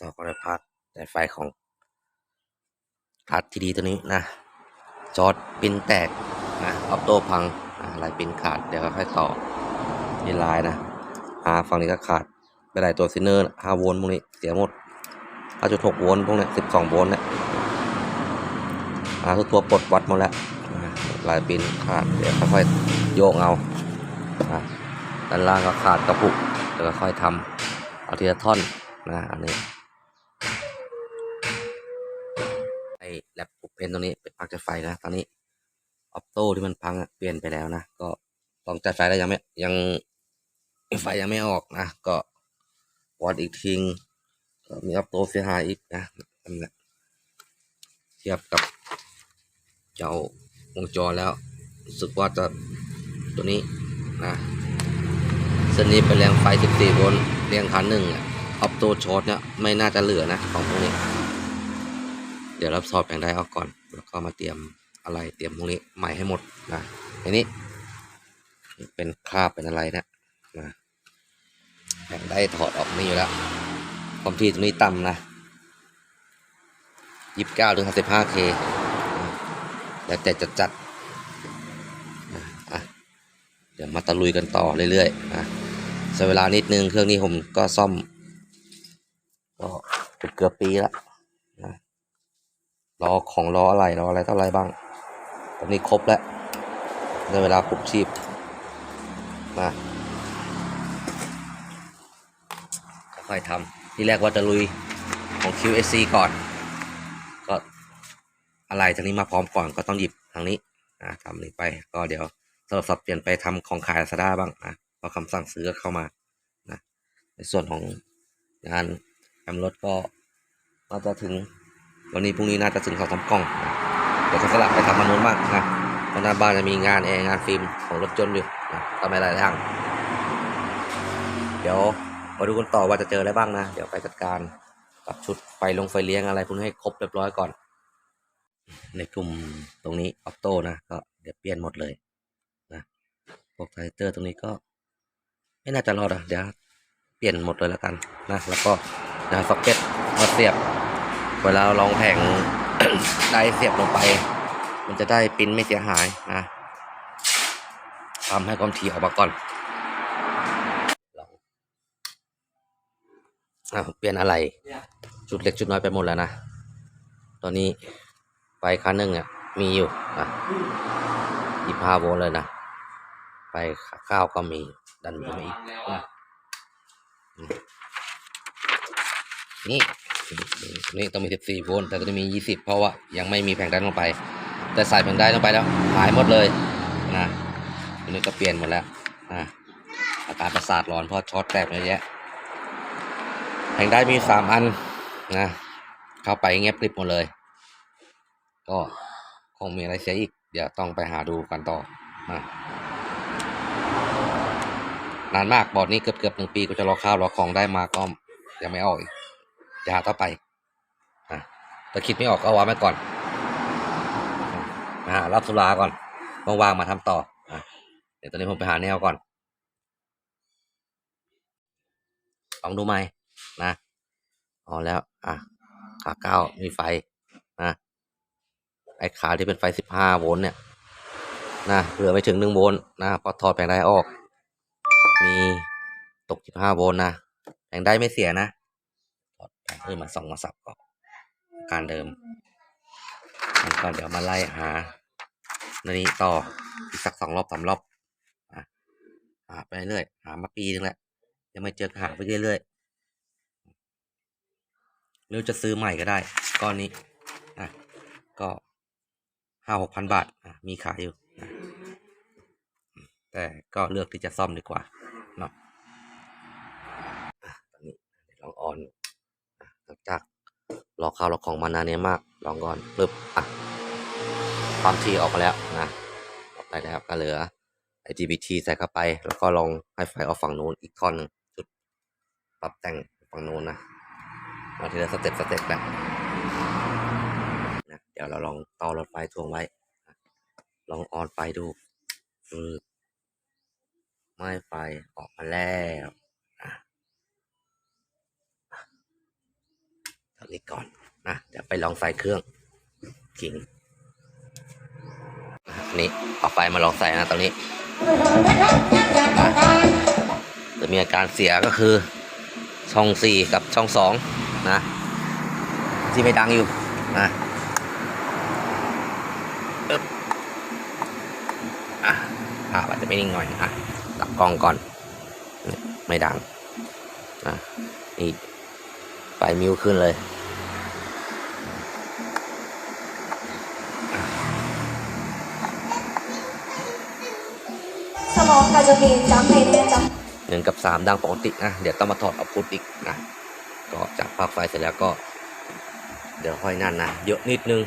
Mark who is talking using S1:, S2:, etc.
S1: ต่อก็ได้พาร์ทสายไฟของพาร์ทที่ดีตัวนี้นะจอดปินแตกนะออโต้พังอ่าลายปินขาดเดี๋ยวก็ค่อยต่อนี่ลายนะอาฝั่งนี้ก็ขาดไปได้ตัวซินเนอร์ห้าโวลต์พวกนี้เสียหมดห้าจุดหกโวลต์พวกนี้สิบสองโวลต์เนี่ยอาทุกตัวปลดวัดหมดแล้วลายปินขาดเดี๋ยวค่อยๆโยกเอาด้านล่างก็ขาดกระปุกเดี๋ยวค่อยทำเอาทีละท่อนนะอันนี้ แลปปุกเพนตรงนี้เป็นพักจัดไฟนะตอนนี้ออปโต้ที่มันพังเปลี่ยนไปแล้วนะ ก็ลองจัดไฟแล้วยังไม่ยังไฟยังไม่ออกนะ ก็วอดอีกทิ้งก็มีออปโต้เสียหายอีกนะนั่นแหละเทียบกับเจ้าวงจรแล้วรู้สึกว่าจะตัวนี้นะเส้นนี้เป็นแรงไฟ 14 โวลต์เรียงคันหนึ่งอออปโต้ช็อตเนี่ยไม่น่าจะเหลือนะของพวกนี้ เดี๋ยวรับสอบแผงได้ออกก่อน แล้วก็มาเตรียมอะไรเตรียมพวกนี้ใหม่ให้หมดนะทีนี้ เป็นคราบเป็นอะไรนะนะแผงได้ถอดออกนี่อยู่แล้วความถี่ตรงนี้ต่ำนะยี่สิบเก้าถึงห้าสิบห้าเคแล้วแต่จะจัดนะเดี๋ยวมาตะลุยกันต่อเรื่อยๆนะใช้เวลานิดนึงเครื่องนี้ผมก็ซ่อม ก็เกือบปีแล้ว ล้อของล้ออะไรล้ออะไรเท่าไรบ้าง ตอนนี้ครบแล้วในเวลาปลุกชีพมาค่อยทำที่แรกว่าจะลุยของ QSC ก่อน ก็อะไรทางนี้มาพร้อมก่อนก็ต้องหยิบทางนี้นะทำนี้ไปก็เดี๋ยวสลับสับเปลี่ยนไปทำของขาย Lazada บ้างนะพราะคำสั่งซื้อก็เข้ามานะในส่วนของงานทำรถก็น่าจะถึง วันนี้พรุ่งนี้น่าจะถึงเขาทำกล้องนะเดี๋ยวจะสลับไปทำมันนู้นบ้างนะเพราะหน้าบ้านจะมีงานแอร์งานฟิล์มของรถยนอยู่นะทำอะไรหลายอย่าง เดี๋ยวมาดูกันต่อว่าจะเจออะไรบ้างนะ เดี๋ยวไปจัดการกับชุดไฟลงไฟเลี้ยงอะไรพวกนี้ให้ครบเรียบร้อยก่อน ในกลุ่มตรงนี้ออโต้นะก็เดี๋ยวเปลี่ยนหมดเลยนะพวกไทเตอร์ตรงนี้ก็ไม่น่าจะรอดอะเดี๋ยวเปลี่ยนหมดเลยแล้วกันนะ แล้วก็นะซ็อกเก็ตมาเสียบ เวลาลองแผงได้เสียบลงไป มันจะได้ปิ้นไม่เสียหายนะทำให้ความถี่ออกมาก่อนลองอะเปลี่ยนอะไรชุดเล็กชุดน้อยไปหมดแล้วนะ ตอนนี้ไฟคันหนึ่งอะ มีอยู่นะยี่ห้าโวลต์เลยนะ ไฟข้าวก็มีดันมีอีกนะอืม นี่นี่ต้องมี 14 โวลต์ แต่ก็จะมี 20 เพราะว่ายังไม่มีแผงดันลงไป แต่ใส่แผงดันลงไปแล้วหายหมดเลยนะอันนี้ก็เปลี่ยนหมดแล้วนะอาการประสาทร้อนเพราะช็อตแตกเยอะแยะ แผงได้มี 3 อันนะ เข้าไปเงียบกริบหมดเลย ก็คงมีอะไรเสียอีก เดี๋ยวต้องไปหาดูกันต่อนะนานมากบอร์ดนี้เกือบเกือบหนึ่งปีก็จะรอข้าวรอของได้มาก็ยังไม่ออกอีก จะหาต่อไปนะแต่คิดไม่ออกก็เอาไว้ไว้ก่อนนะรับสุราก่อนว่างๆมาทำต่อนะเดี๋ยวตอนนี้ผมไปหาแนวก่อนลองดูไหมนะเอาแล้ว อะ ขาเก้ามีไฟนะไอ้ขาที่เป็นไฟสิบห้าโวลต์เนี่ยนะเหลือไม่ถึงหนึ่งโวลต์นะพอถอดแผงไดออก มีตกสิบห้าโวลต์นะแผงไดไม่เสียนะ ถอดแผงขึ้นมาส่องมาสับก็อาการเดิมงั้นก็เดี๋ยวมาไล่หาในนี้ต่ออีกสักสองรอบสามรอบอะหาไปเรื่อยหามาปีนึงแหล้วยังไม่เจอหาไปเรื่อยๆหรือจะซื้อใหม่ก็ได้ก้อนนี้อะก็ห้าหกพันบาทอะมีขายอยู่แต่ก็เลือกที่จะซ่อมดีกว่าเนาะอะตอนนี้เดี๋ยวลองออน หลังจาก รอข้าวรอของมานานเนี้ยมาก ลองก่อนปึ๊บอะความถี่ออกมาแล้วนะออกไปแล้วก็เหลือ IGBT ใส่เข้าไป แล้วก็ลองให้ไฟออกฝั่งนู้นอีกท่อนหนึ่งจุดปรับแต่งฝั่งนู้นนะมาทีละสเต็ปสเต็ปแบบนะเดี๋ยวเราลองต่อรถไฟทวงไว้ ลองออนไฟดูไม่ไฟออกมาแล้วอะ อั นี้ก่อนนะเดี๋ยวไปลองไฟเครื่องขิงอะนนี้เอาไฟมาลองใส่นะตอนนี้จะมีอาการเสียก็คือช่องสี่กับช่องสองนะ ที่ไม่ดังอยู่นะอึ๊บอะภาพอาจจะไม่นิ่งหน่อยอะตับกล้องก่อน ไม่ดังอะนี่ไฟมิวขึ้นเลย
S2: มองก็จะมีจำในนี้จำ
S1: หนึ่งกับสามดังปกตินะเดี๋ยวต้องมาถอดเอาพุทอีกนะก็จากปลั๊กไฟเสร็จแล้วก็ เดี๋ยวค่อยนั่นนะเยอะนิดนึง